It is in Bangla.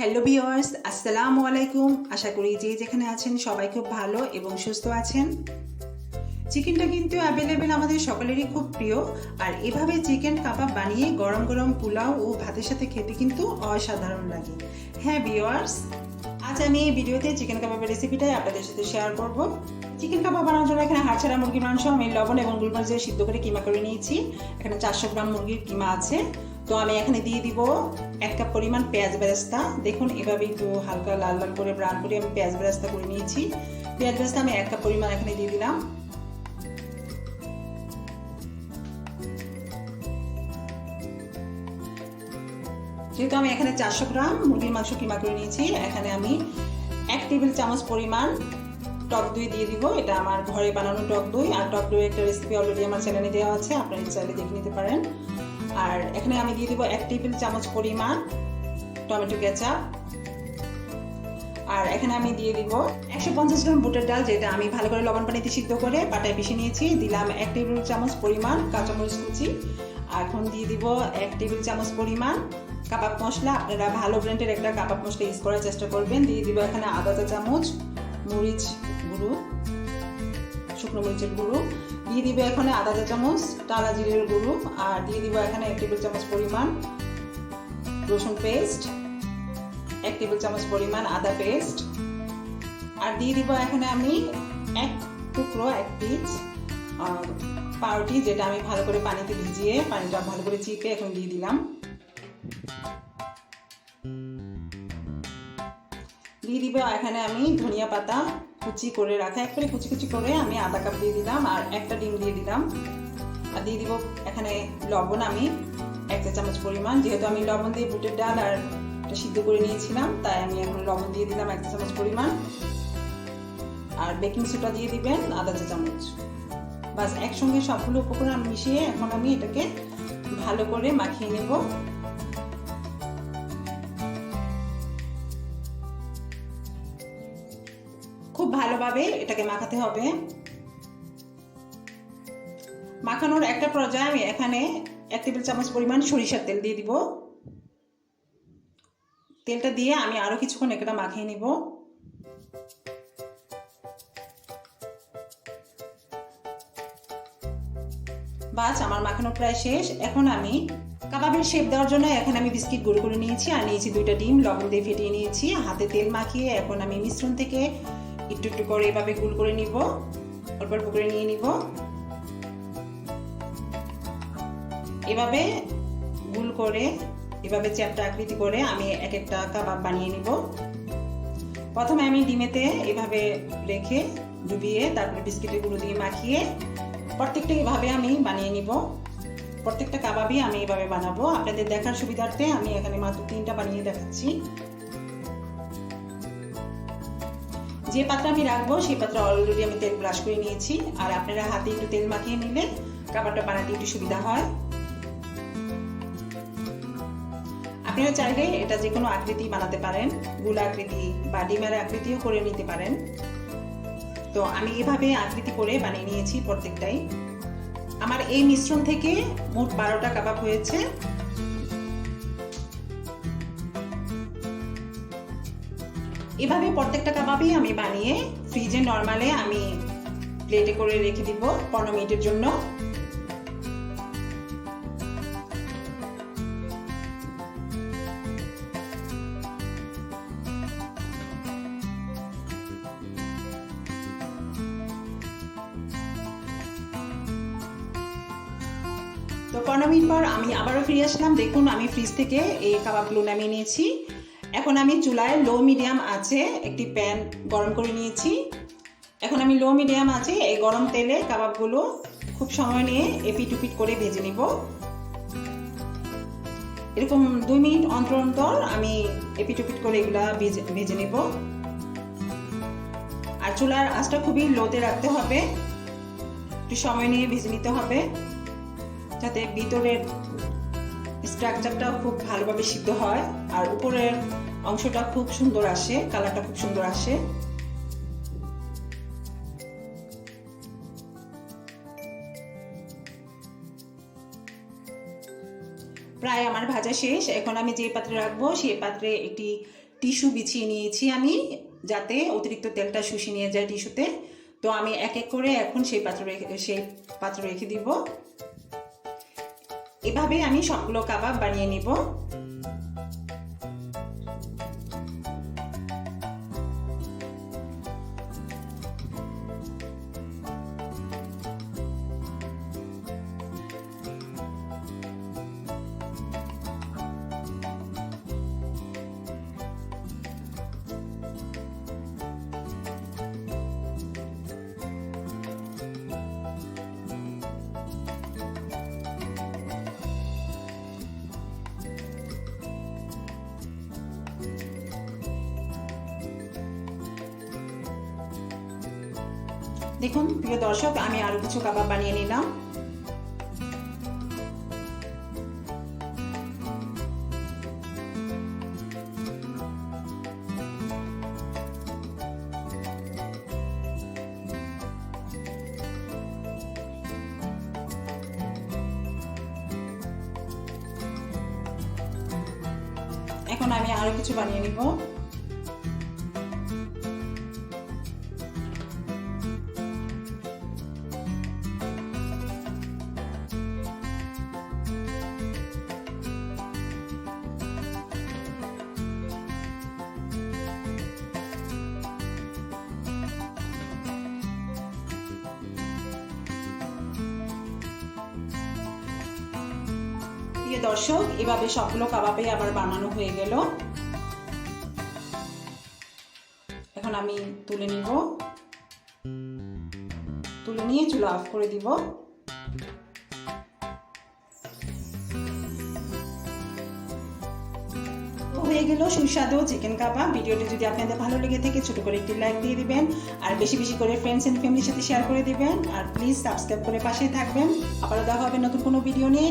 হ্যালো ভিওয়ার্স আসসালামু আলাইকুম আশা করি যে যেখানে আছেন সবাই খুব ভালো এবং সুস্থ আছেন। চিকেনটা কিন্তু অ্যাভেলেবেল আমাদের সকলেরই খুব প্রিয়। আর এভাবে চিকেন কাবাব বানিয়ে গরম গরম পোলাও ও ভাতের সাথে খেতে কিন্তু অসাধারণ লাগে। হ্যাঁ ভিওয়ার্স আজ আমি এই ভিডিওতে চিকেন কাবাবের রেসিপিটাই আপনাদের সাথে শেয়ার করব। চিকেন কাবাব বানানোর জন্য এখানে হাড়ছাড়া মুরগির মাংস, আমি লবণ এবং গুলমরিচ দিয়ে সিদ্ধ করে কিমা করে নিয়েছি। এখানে চারশো গ্রাম মুরগির কিমা আছে। তো আমি এখানে দিয়ে দিব এক কাপ পরিমাণ পেঁয়াজ বেরেস্তা। দেখুন, এভাবে একটু হালকা লাল লাল করে ব্রাউন করে আমি পেঁয়াজ বেরেস্তা করে নিয়েছি। পেঁয়াজ বেরেস্তা আমি এক কাপ পরিমাণ এখানে দিয়ে দিলাম। যেহেতু আমি এখানে চারশো গ্রাম মুরগির মাংস কিমা করে নিয়েছি, এখানে আমি এক টেবিল চামচ পরিমাণ টক দই দিয়ে দিব। এটা আমার ঘরে বানানো টক দই। আর টক দই একটা রেসিপি অলরেডি আমার চ্যানেলে দেওয়া আছে, আপনারা চাইলে দেখে নিতে পারেন। আর এখানে আমি দিয়ে দিব এক টেবিল চামচ পরিমাণ টমেটো কেচাপ। আর এখানে আমি দিয়ে দিব একশো পঞ্চাশ গ্রাম বুটের ডাল, যেটা আমি ভালো করে লবণ পানিতে সিদ্ধ করে পাটায় পিষে নিয়েছি। দিলাম এক টেবিল চামচ পরিমাণ কাঁচামরিচ কুচি। আর এখন দিয়ে দিব এক টেবিল চামচ পরিমাণ কাবাব মশলা। আপনারা ভালো ব্র্যান্ডের একটা কাবাব মশলা ইউজ করার চেষ্টা করবেন। দিয়ে দিব এখানে আদা চা চামচ, মরিচ গুঁড়ো, শুকনো মরিচের গুঁড়ো। দিয়ে দিব এখানে আদা চা চামচ, টালা জিরের গুঁড়ো, আর দিয়ে দিব এখানে এক টেবিল চামচ পরিমাণ রসুন পেস্ট, এক টেবিল চামচ পরিমাণ আদা পেস্ট, আর দিয়ে দিব এখানে আমি এক টুকরো, এক পিস পাউরুটি, যেটা আমি ভালো করে পানিতে ভিজিয়ে, পানিটা ভালো করে চিপে এখন দিয়ে দিলাম। দিয়ে দিব এখানে আমি ধনিয়া পাতা কুচি করে রাখা একবারে কুচি কুচি করে আমি আধা কাপ দিয়ে দিলাম আর একটা ডিম দিয়ে দিলাম। আর দিয়ে দিব এখানে লবণ আমি এক চা চামচ পরিমাণ। যেহেতু আমি লবণ দিয়ে বুটের ডাল আর সিদ্ধ করে নিয়েছিলাম, তাই আমি এখন লবণ দিয়ে দিলাম এক চা চামচ পরিমাণ। আর বেকিং সোডা দিয়ে দিবেন আধা চা চামচ। বাস একসঙ্গে সবগুলো উপকরণ মিশিয়ে এখন আমি এটাকে ভালো করে মাখিয়ে নেব। ভালোভাবে এটাকে মাখাতে হবে। মাখানোর একটা পর্যায়ে আমি এখানে এক টেবিল চামচ পরিমাণ সরিষার তেল দিয়ে দিব। তেলটা দিয়ে আমি আরও কিছুক্ষণ এটা মাখিয়ে নিব। বাস, আমার মাখানো প্রায় শেষ। এখন আমি কাবাবের শেপ দেওয়ার জন্য এখন আমি বিস্কিট গুঁড়ো করে নিয়েছি আর নিয়েছি দুইটা ডিম, লবণ দিয়ে ফেটিয়ে নিয়েছি। হাতে তেল মাখিয়ে এখন আমি মিশ্রণ থেকে একটু একটু করে এভাবে গুল করে নিব, অল্প অল্প করে নিয়ে নিব। এভাবে গুল করে, এভাবে চ্যাপটা আকৃতি করে আমি এক একটা কাবাব বানিয়ে নিব। প্রথমে আমি ডিমেতে এভাবে রেখে ডুবিয়ে তারপরে বিস্কিটের গুঁড়ো দিয়ে মাখিয়ে প্রত্যেকটা এভাবে আমি বানিয়ে নিব। প্রত্যেকটা কাবাবই আমি এভাবে বানাবো। আপনাদের দেখার সুবিধার্থে আমি এখানে মাত্র তিনটা বানিয়ে দেখাচ্ছি। যে পাত্র আমি রাখব, সেই পাত্র অলরেডি আমি তেল ব্রাশ করে নিয়েছি। আর আপনারা হাতে একটু তেল মাখিয়ে নিলে কাবাবটা বানাতে একটু সুবিধা হয়। আপনারা চাইলে এটা যে কোনো আকৃতি বানাতে পারেন, গুল আকৃতি বা ডিমের আকৃতিও করে নিতে পারেন। তো আমি এভাবে আকৃতি করে বানিয়ে নিয়েছি প্রত্যেকটাই। আমার এই মিশ্রণ থেকে মোট বারোটা কাবাব হয়েছে। এভাবে প্রত্যেকটা কাবাবই আমি বানিয়ে ফ্রিজে নর্মালে আমি প্লেটে করে রেখে দিব পনেরো মিনিটের জন্য। তো পনেরো মিনিট পর আমি আবারও ফিরে আসলাম। দেখুন, আমি ফ্রিজ থেকে এই কাবাবগুলো নামিয়ে নিয়েছি। এখন আমি চুলায় লো মিডিয়াম আছে একটি প্যান গরম করে নিয়েছি। এখন আমি লো মিডিয়াম আছে এই গরম তেলে কাবাবগুলো খুব সময় নিয়ে এপিট উপিট করে ভেজে নিব। এরকম দুই মিনিট অন্তর অন্তর আমি এপিট উপিট করে এগুলা ভেজে ভেজে নেব। আর চুলার আঁচটা খুবই লোতে রাখতে হবে। একটু সময় নিয়ে ভেজে নিতে হবে। যাতে ভিতরের স্ট্রাকচারটা খুব ভালোভাবে সিদ্ধ হয়, আর উপরের অংশটা খুব সুন্দর আসে কালারটা খুব সুন্দর আসে। প্রায় আমার ভাজা শেষ। এখন আমি যে পাত্রে রাখব সেই পাত্রে একটি টিস্যু বিছিয়ে নিয়েছি আমি, যাতে অতিরিক্ত তেলটা শুষে নিয়ে যায় টিস্যুতে। তো আমি এক এক করে এখন সেই পাত্র রেখে সেই পাত্র রেখে দিব। এভাবে আমি সবগুলো কাবাব বানিয়ে নিব। দেখুন, প্রিয় দর্শক, আমি আরও কিছু কাবাব বানিয়ে নিলাম। এখন আমি আরও কিছু বানিয়ে নিব। প্রিয় দর্শক, এভাবে সবগুলো কাবাবে আবার বানানো হয়ে গেল। এখন আমি তুলে নিব। তুলে নিয়ে চুলো অফ করে দিব। হয়ে গেল সুস্বাদু চিকেন কাবাব। ভিডিওটি যদি আপনাদের ভালো লেগে থাকে, ছোট করে একটি লাইক দিয়ে দিবেন। আর বেশি বেশি করে ফ্রেন্ডস এন্ড ফ্যামিলির সাথে শেয়ার করে দিবেন। আর প্লিজ সাবস্ক্রাইব করে পাশে থাকবেন। আবারও দেখা হবে নতুন কোনো ভিডিও নিয়ে।